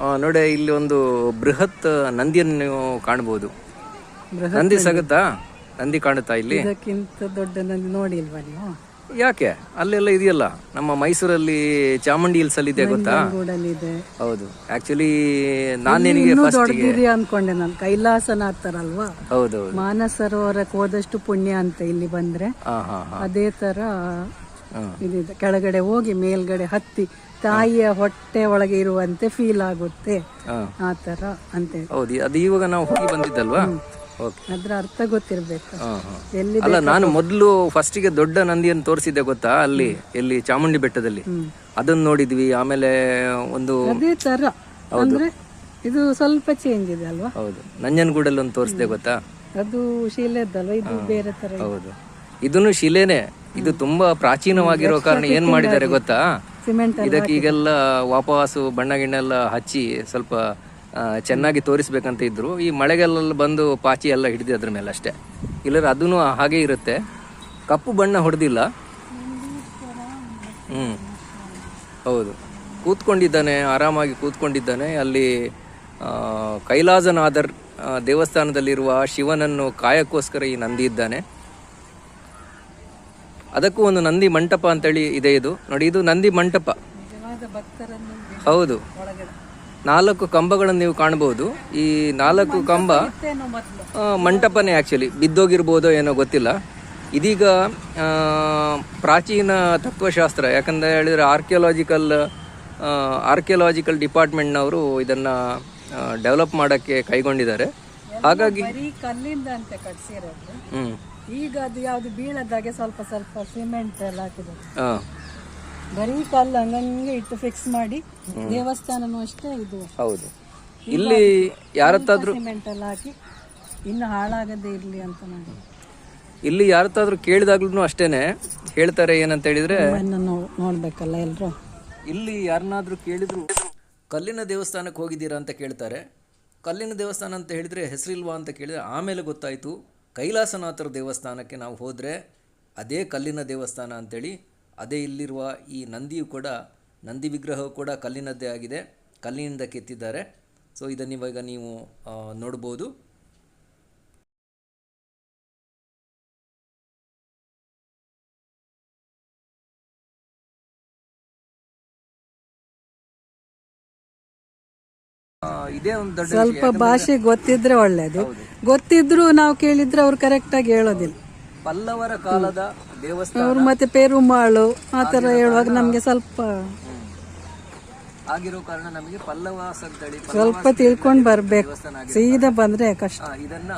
ಆ, ನೋಡಿ ಇಲ್ಲಿ ಒಂದು ಬೃಹತ್ ನಂದಿಯನ್ನು ನೀವು ಕಾಣಬಹುದು ನಂದಿ ಸಗತ್ತಾ? ನಂದಿ ಕಾಣುತ್ತಾ ಇಲ್ಲಿ? ಇದಕ್ಕಿಂತ ದೊಡ್ಡ ನಂದಿ ನೋಡಿಲ್ವಾ ನೀವು? ಯಾಕೆ? ಅಲ್ಲೆಲ್ಲ ಇದೆಯಲ್ಲ? ನಮ್ಮ ಮೈಸೂರಲ್ಲಿ ಚಾಮುಂಡಿ ಹಿಲ್ಸ್ ಅಲ್ಲಿ ಇದೆ ಗೊತ್ತಾ? ಹೌದು. ಆಕ್ಚುಲಿ ನಾನು ನಿನಗೆ ಇನ್ನೂ ಫಸ್ಟ್ ದೊಡ್ಡದಿರಿ ಅನ್ಕೊಂಡೆ ನಾನು. ಕೈಲಾಸನಾಥ್ ಹೌದು ಹೌದು. ಮಾನಸ ಹೋದಷ್ಟು ಪುಣ್ಯ ಅಂತ ಇಲ್ಲಿ ಬಂದ್ರೆ. ಅದೇ ತರ ಇದಿದೆ ಕೆಳಗಡೆ ಹೋಗಿ ಮೇಲ್ಗಡೆ ಹತ್ತಿ ತಾಯಿಯ ಹೊಟ್ಟೆ ಒಳಗೆ ಇರುವಂತೆ ಫೀಲ್ ಆಗುತ್ತೆ. ಆ ತರ ಅಂತ ಹೌದು ಅದು ಇವಾಗ ನಾವು ಹೋಗಿ ಬಂದಿದ್ದಲ್ವಾ? ಅದ್ರ ಅರ್ಥ ಗೊತ್ತಿರ್ಬೇಕು. ಎಲ್ಲಿ ಅಲ್ಲ ನಾನು ಮೊದಲು ಫಸ್ಟಿಗೆ ದೊಡ್ಡ ನಂದಿಯನ್ನು ತೋರಿಸಿದ್ದೆ ಗೊತ್ತಾ? ಅಲ್ಲಿ ಎಲ್ಲಿ ಚಾಮುಂಡಿ ಬೆಟ್ಟದಲ್ಲಿ. ಅದನ್ನ ನೋಡಿದ್ವಿ ಆಮೇಲೆ ಒಂದು ಅದೇ ತರ. ಅಂದ್ರೆ ಇದು ಸ್ವಲ್ಪ ಚೇಂಜ್ ಇದೆ ಅಲ್ವಾ? ಹೌದು. ನಂಜನಗೂಡಲ್ಲಿ ಒಂದು ತೋರಿಸಿದೆ ಗೊತ್ತಾ? ಅದು ಶಿಲೆದಲ್ವಾ ಇದು ಬೇರೆ ತರ ಹೌದು. ಇದನ್ನು ಶಿಲೆನೆ ಇದು ತುಂಬಾ ಪ್ರಾಚೀನವಾಗಿರೋ ಕಾರಣ ಏನ್ ಮಾಡಿದ್ದಾರೆ ಗೊತ್ತಾ? ಸಿಮೆಂಟ್ ಇದಕ್ಕೆ ಈಗೆಲ್ಲ ವಾಪಾಸು ಬಣ್ಣ ಗಿಣ್ಣ ಎಲ್ಲ ಹಚ್ಚಿ ಸ್ವಲ್ಪ ಚೆನ್ನಾಗಿ ತೋರಿಸ್ಬೇಕಂತ ಇದ್ರು. ಈ ಮಳೆಗೆಲ್ಲ ಬಂದು ಪಾಚಿ ಎಲ್ಲ ಹಿಡಿದು ಅದ್ರ ಮೇಲೆ ಅಷ್ಟೇ. ಇಲ್ಲರ ಅದೂ ಹಾಗೆ ಇರುತ್ತೆ. ಕಪ್ಪು ಬಣ್ಣ ಹೊಡೆದಿಲ್ಲ. ಹ್ಮ್. ಹೌದು. ಕೂತ್ಕೊಂಡಿದ್ದಾನೆ ಆರಾಮಾಗಿ ಕೂತ್ಕೊಂಡಿದ್ದಾನೆ. ಅಲ್ಲಿ ಕೈಲಾಸನಾಥರ್ ದೇವಸ್ಥಾನದಲ್ಲಿರುವ ಶಿವನನ್ನು ಕಾಯಕ್ಕೋಸ್ಕರ ಈ ನಂದಿ ಇದ್ದಾನೆ. ಅದಕ್ಕೂ ಒಂದು ನಂದಿ ಮಂಟಪ ಅಂತೇಳಿ ಇದೆ ಇದು. ನೋಡಿ, ಇದು ನಂದಿ ಮಂಟಪ. ಹೌದು. ನಾಲ್ಕು ಕಂಬಗಳನ್ನು ನೀವು ಕಾಣಬಹುದು ಈ ನಾಲ್ಕು ಕಂಬ ಮಂಟಪನೇ ಆ್ಯಕ್ಚುಲಿ ಬಿದ್ದೋಗಿರ್ಬೋದೋ ಏನೋ ಗೊತ್ತಿಲ್ಲ. ಇದೀಗ ಪ್ರಾಚೀನ ತತ್ವಶಾಸ್ತ್ರ, ಯಾಕಂದರೆ ಹೇಳಿದರೆ ಆರ್ಕಿಯಾಲಜಿಕಲ್ ಆರ್ಕಿಯಾಲಜಿಕಲ್ ಡಿಪಾರ್ಟ್ಮೆಂಟ್ನವರು ಇದನ್ನು ಡೆವಲಪ್ ಮಾಡೋಕ್ಕೆ ಕೈಗೊಂಡಿದ್ದಾರೆ. ಹಾಗಾಗಿ ಬರೀ ಕಲ್ಲಿಂದ ಅಂತ ಕಟ್ಸಿರೋದು. ಹ್ಞೂ ಈಗ ಅದು ಯಾವ್ದು ಬೀಳದಾಗೆ ಸ್ವಲ್ಪ ಸ್ವಲ್ಪ ಸಿಮೆಂಟ್ ಎಲ್ಲ ಹಾಕಿದ್ದಾರೆ. ಹಾ. ಬರೀ ಕಲ್ಲು ಹಂಗಂಗೆ ಇಟ್ಟು ಫಿಕ್ಸ್ ಮಾಡಿ ದೇವಸ್ಥಾನನೂ ಅಷ್ಟೇ ಇದು. ಹೌದು. ಇಲ್ಲಿ ಯಾರತ್ತಾದ್ರೂ ಸಿಮೆಂಟ್ ಎಲ್ಲ ಹಾಕಿ ಇನ್ನು ಹಾಳಾಗದೇ ಇರ್ಲಿ ಅಂತ ಮಾಡಿ ಇಲ್ಲಿ ಯಾರತ್ತಾದ್ರೂ ಕೇಳಿದಾಗ್ಲೂ ಅಷ್ಟೇನೆ ಹೇಳ್ತಾರೆ ಏನಂತ ಹೇಳಿದ್ರೆ ನೋಡ್ಬೇಕಲ್ಲ ಎಲ್ರು. ಇಲ್ಲಿ ಯಾರನ್ನಾದ್ರೂ ಕೇಳಿದ್ರು ಕಲ್ಲಿನ ದೇವಸ್ಥಾನಕ್ಕೆ ಹೋಗಿದ್ದೀರಾ ಅಂತ ಕೇಳ್ತಾರೆ. ಕಲ್ಲಿನ ದೇವಸ್ಥಾನ ಅಂತ ಹೇಳಿದರೆ ಹೆಸರಿಲ್ವಾ ಅಂತ ಕೇಳಿದರೆ ಆಮೇಲೆ ಗೊತ್ತಾಯಿತು. ಕೈಲಾಸನಾಥರ ದೇವಸ್ಥಾನಕ್ಕೆ ನಾವು ಹೋದರೆ ಅದೇ ಕಲ್ಲಿನ ದೇವಸ್ಥಾನ ಅಂತೇಳಿ ಅದೇ ಇಲ್ಲಿರುವ ಈ ನಂದಿಯು ಕೂಡ, ನಂದಿ ವಿಗ್ರಹವು ಕೂಡ ಕಲ್ಲಿನದ್ದೇ ಆಗಿದೆ. ಕಲ್ಲಿನಿಂದ ಕೆತ್ತಿದ್ದಾರೆ. ಸೊ ಇದನ್ನು ಇವಾಗ ನೀವು ನೋಡ್ಬೋದು. ಇದೇ ಒಂದು ದೊಡ್ಡ ಸ್ವಲ್ಪ ಭಾಷೆ ಗೊತ್ತಿದ್ರೆ ಒಳ್ಳೇದು. ಗೊತ್ತಿದ್ರು ನಾವು ಕೇಳಿದ್ರೆ ಅವ್ರು ಕರೆಕ್ಟ್ ಆಗಿ ಹೇಳೋದಿಲ್ಲ. ಪಲ್ಲವರ ಕಾಲದ ದೇವಸ್ಥಾನ. ಅವ್ರು ಮತ್ತೆ ಪೇರುಮಾಳು ಆ ತರ ಹೇಳುವಾಗ ನಮ್ಗೆ ಸ್ವಲ್ಪ ಆಗಿರೋ ಕಾರಣ ನಮಗೆ ಪಲ್ಲವ ಸ್ವಲ್ಪ ತಿಳ್ಕೊಂಡು ಬರ್ಬೇಕು. ಸೀದಾ ಬಂದ್ರೆ ಕಷ್ಟ. ಇದನ್ನ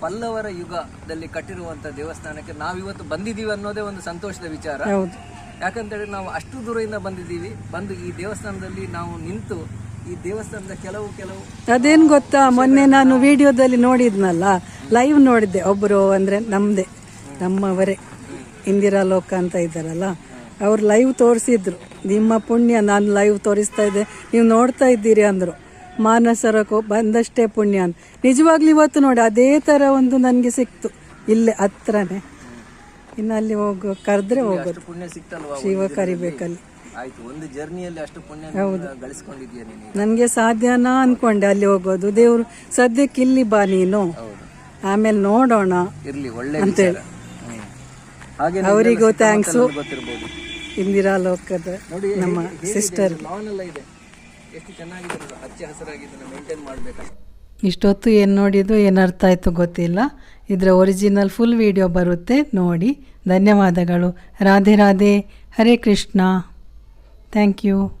ಪಲ್ಲವರ ಯುಗದಲ್ಲಿ ಕಟ್ಟಿರುವಂತ ದೇವಸ್ಥಾನಕ್ಕೆ ನಾವಿವತ್ತು ಬಂದಿದ್ದೀವಿ ಅನ್ನೋದೇ ಒಂದು ಸಂತೋಷದ ವಿಚಾರ. ಹೌದು. ಯಾಕಂತೇಳಿ ನಾವು ಅಷ್ಟು ದೂರದಿಂದ ಬಂದಿದ್ದೀವಿ. ಬಂದು ಈ ದೇವಸ್ಥಾನದಲ್ಲಿ ನಾವು ನಿಂತು ಈ ದೇವಸ್ಥಾನದ ಕೆಲವು ಕೆಲವು ಅದೇನ್ ಗೊತ್ತಾ? ಮೊನ್ನೆ ನಾನು ವಿಡಿಯೋದಲ್ಲಿ ನೋಡಿದ್ನಲ್ಲ ಲೈವ್ ನೋಡಿದ್ದೆ. ಒಬ್ರು ಅಂದ್ರೆ ನಮ್ದೆ ನಮ್ಮವರೇ ಇಂದಿರಾ ಲೋಕ ಅಂತ ಇದ್ದಾರಲ್ಲ ಅವ್ರು ಲೈವ್ ತೋರಿಸಿದ್ರು. ನಿಮ್ಮ ಪುಣ್ಯ ನಾನು ಲೈವ್ ತೋರಿಸ್ತಾ ಇದ್ದೆ. ನೀವು ನೋಡ್ತಾ ಇದ್ದೀರಿ ಅಂದ್ರು. ಮಾನಸರಕ್ಕೂ ಬಂದಷ್ಟೇ ಪುಣ್ಯ ಅಂತ. ನಿಜವಾಗ್ಲೂ ಇವತ್ತು ನೋಡಿ ಅದೇ ತರ ಒಂದು ನನಗೆ ಸಿಕ್ತು. ಇಲ್ಲೇ ಹತ್ರನೇ. ಇನ್ನು ಅಲ್ಲಿ ಹೋಗೋ ಕರೆದ್ರೆ ಹೋಗೋದು. ಶಿವ ಕರಿಬೇಕಲ್ಲಿ. ಆಯ್ತು ಒಂದು ಜರ್ನಿಯಲ್ಲಿ ಅಷ್ಟು ಪುಣ್ಯ ಗಳಿಸ್ಕೊಂಡಿದ್ಯಾ ನೀನು ನನಗೆ ಸಾಧ್ಯನಾ ಅನ್ಕೊಂಡೆ ಅಲ್ಲಿ ಹೋಗೋದು. ದೇವ್ರು ಸದ್ಯಕ್ಕೆ ಇಲ್ಲಿ ಬಾ ನೀನು. ಆಮೇಲೆ ನೋಡೋಣ ಇರ್ಲಿ ಒಳ್ಳೆ. ಹಾಗೆ ಅವರಿಗೂ ಥ್ಯಾಂಕ್ಸ್ ಇಂದಿರಾ ಲೋಕದ ನಮ್ಮ ಸಿಸ್ಟರ್ ಲಾನ್ ಇದೆ. ಎಷ್ಟು ಚೆನ್ನಾಗಿದೆ ನೋಡಿ, ಹಚ್ಚ ಹಸಿರಾಗಿದ್ದನ್ನು ಮೇಂಟೈನ್ ಮಾಡಬೇಕಲ್ಲ ಇಷ್ಟೊತ್ತು ಏನು ನೋಡಿದ್ದು ಏನು ಅರ್ಥ ಆಯಿತು ಗೊತ್ತಿಲ್ಲ. ಇದರ ಒರಿಜಿನಲ್ ಫುಲ್ ವಿಡಿಯೋ ಬರುತ್ತೆ ನೋಡಿ. ಧನ್ಯವಾದಗಳು. ರಾಧೆ ರಾಧೆ. ಹರೇ ಕೃಷ್ಣ. Thank you.